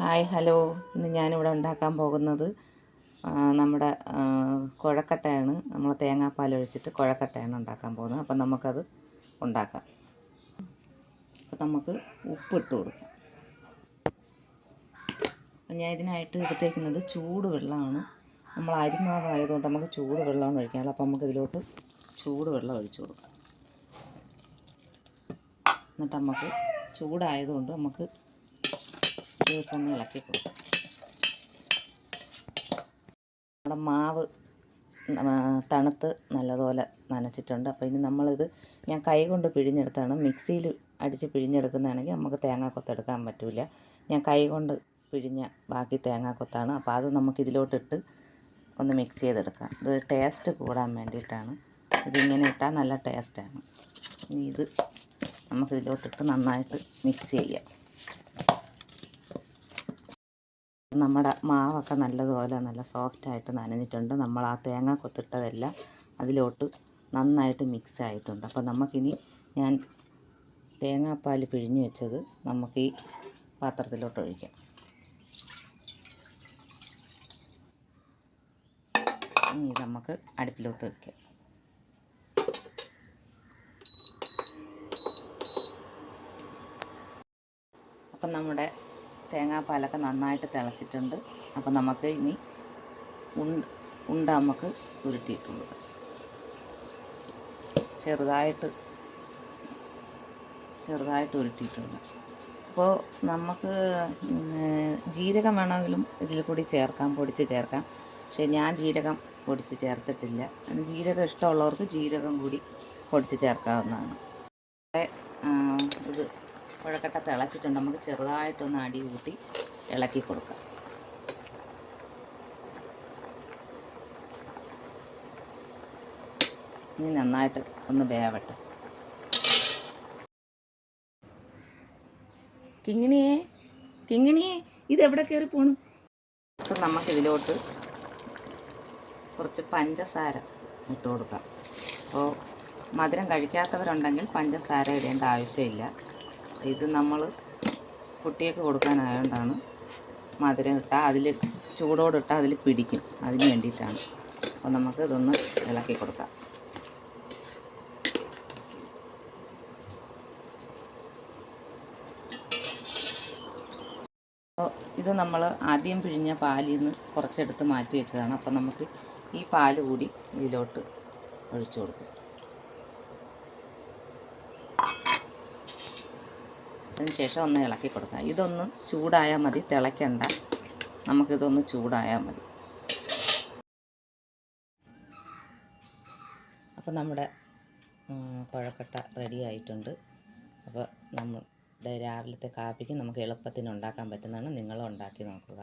Hi hello. ഇന്ന് ഞാനിവിടെ ഉണ്ടാക്കാൻ പോകുന്നത് നമ്മുടെ കുഴക്കട്ടയാണ്. നമ്മൾ തേങ്ങാപ്പാൽ ഒഴിച്ചിട്ട് കുഴക്കട്ടയാണ് ഉണ്ടാക്കാൻ പോകുന്നത്. അപ്പം നമുക്കത് ഉണ്ടാക്കാം. അപ്പം നമുക്ക് ഉപ്പിട്ട് കൊടുക്കാം. അപ്പം ഞാൻ ഇതിനായിട്ട് എടുത്തേക്കുന്നത് ചൂട് വെള്ളമാണ് നമ്മൾ അരിമാവായതുകൊണ്ട് നമുക്ക് ചൂട് വെള്ളമാണ് ഒഴിക്കാനുള്ളത്. അപ്പം നമുക്ക് ഇതിലോട്ട് ചൂട് വെള്ളം ഒഴിച്ചു കൊടുക്കാം. എന്നിട്ട് നമുക്ക് ചൂടായതുകൊണ്ട് നമുക്ക് ഇത് വെച്ചൊന്ന് ഇളക്കി കൊടുക്കാം. നമ്മുടെ മാവ് തണുത്ത് നല്ലതുപോലെ നനച്ചിട്ടുണ്ട്. അപ്പോൾ ഇനി നമ്മളിത് ഞാൻ കൈ കൊണ്ട് പിഴിഞ്ഞെടുത്താണ്. മിക്സിയിൽ അടിച്ച് പിഴിഞ്ഞെടുക്കുന്നതാണെങ്കിൽ നമുക്ക് തേങ്ങാക്കൊത്തെടുക്കാൻ പറ്റില്ല ഞാൻ കൈ കൊണ്ട് പിഴിഞ്ഞ ബാക്കി തേങ്ങാക്കൊത്താണ് അപ്പോൾ അത് നമുക്കിതിലോട്ടിട്ട് ഒന്ന് മിക്സ് ചെയ്തെടുക്കാം. ഇത് ടേസ്റ്റ് കൂടാൻ വേണ്ടിയിട്ടാണ്. ഇതിങ്ങനെ ഇട്ടാൽ നല്ല ടേസ്റ്റാണ്. ഇനി ഇത് നമുക്കിതിലോട്ടിട്ട് നന്നായിട്ട് മിക്സ് ചെയ്യാം. നമ്മുടെ മാവൊക്കെ നല്ലതുപോലെ നല്ല സോഫ്റ്റായിട്ട് നനഞ്ഞിട്ടുണ്ട്. നമ്മൾ ആ തേങ്ങ കൊത്തിട്ടതെല്ലാം അതിലോട്ട് നന്നായിട്ട് മിക്സ് ആയിട്ടുണ്ട്. അപ്പോൾ നമുക്കിനി ഞാൻ തേങ്ങാപ്പാൽ പിഴിഞ്ഞ് വെച്ചത് നമുക്ക് ഈ പാത്രത്തിലോട്ട് ഒഴിക്കാം. ഇനി നമുക്ക് അടുപ്പിലോട്ട് വയ്ക്കാം അപ്പം നമ്മുടെ തേങ്ങാപ്പാലൊക്കെ നന്നായിട്ട് തിളച്ചിട്ടുണ്ട്. അപ്പോൾ നമുക്ക് ഇനി ഉണ്ട ഉണ്ട നമുക്ക് ഉരുട്ടിയിട്ടുള്ളത് ചെറുതായിട്ട് ചെറുതായിട്ട് ഉരുട്ടിയിട്ടുണ്ട്. അപ്പോൾ നമുക്ക് ജീരകം വേണമെങ്കിലും ഇതിൽ കൂടി ചേർക്കാം പൊടിച്ച് ചേർക്കാം. പക്ഷേ ഞാൻ ജീരകം പൊടിച്ച് ചേർത്തിട്ടില്ല. ജീരകം ഇഷ്ടമുള്ളവർക്ക് ജീരകം കൂടി പൊടിച്ച് ചേർക്കാവുന്നതാണ്. കുഴക്കട്ട തിളച്ചിട്ടുണ്ട്. നമുക്ക് ചെറുതായിട്ടൊന്ന് അടി കൂട്ടി ഇളക്കി കൊടുക്കാം. ഇനി നന്നായിട്ട് ഒന്ന് വേവട്ടെ. കിങ്ങിണിയേ കിങ്ങിണിയേ ഇതെവിടെ കയറി പോണു? അപ്പം നമുക്കിതിലോട്ട് കുറച്ച് പഞ്ചസാര ഇട്ട് കൊടുക്കാം. അപ്പോൾ മധുരം കഴിക്കാത്തവരുണ്ടെങ്കിൽ പഞ്ചസാര ഇടേണ്ട ആവശ്യമില്ല. ഇത് നമ്മൾ കുട്ടിയൊക്കെ കൊടുക്കാനായതുകൊണ്ടാണ് മധുരം ഇട്ടാൽ അതിൽ ചൂടോടിട്ടാൽ അതിൽ പിടിക്കും. അതിന് വേണ്ടിയിട്ടാണ്. അപ്പോൾ നമുക്ക് ഇതൊന്ന് ഇളക്കി കൊടുക്കാം. ഇത് നമ്മൾ ആദ്യം പിഴിഞ്ഞ പാലിൽ നിന്ന് കുറച്ചെടുത്ത് മാറ്റി വെച്ചതാണ്. അപ്പോൾ നമുക്ക് ഈ പാൽ കൂടി ഇതിലോട്ട് ഒഴിച്ചു കൊടുക്കും. അതിന് ശേഷം ഒന്ന് ഇളക്കി കൊടുക്കാം ഇതൊന്ന് ചൂടായാൽ മതി. തിളയ്ക്കണ്ട. നമുക്കിതൊന്ന് ചൂടായാൽ മതി. അപ്പോൾ നമ്മുടെ കുഴക്കട്ട റെഡി ആയിട്ടുണ്ട്. അപ്പോൾ നമ്മുടെ രാവിലത്തെ കാപ്പിക്ക് നമുക്ക് എളുപ്പത്തിന് ഉണ്ടാക്കാൻ പറ്റുന്നതാണ്. നിങ്ങളും ഉണ്ടാക്കി നോക്കുക.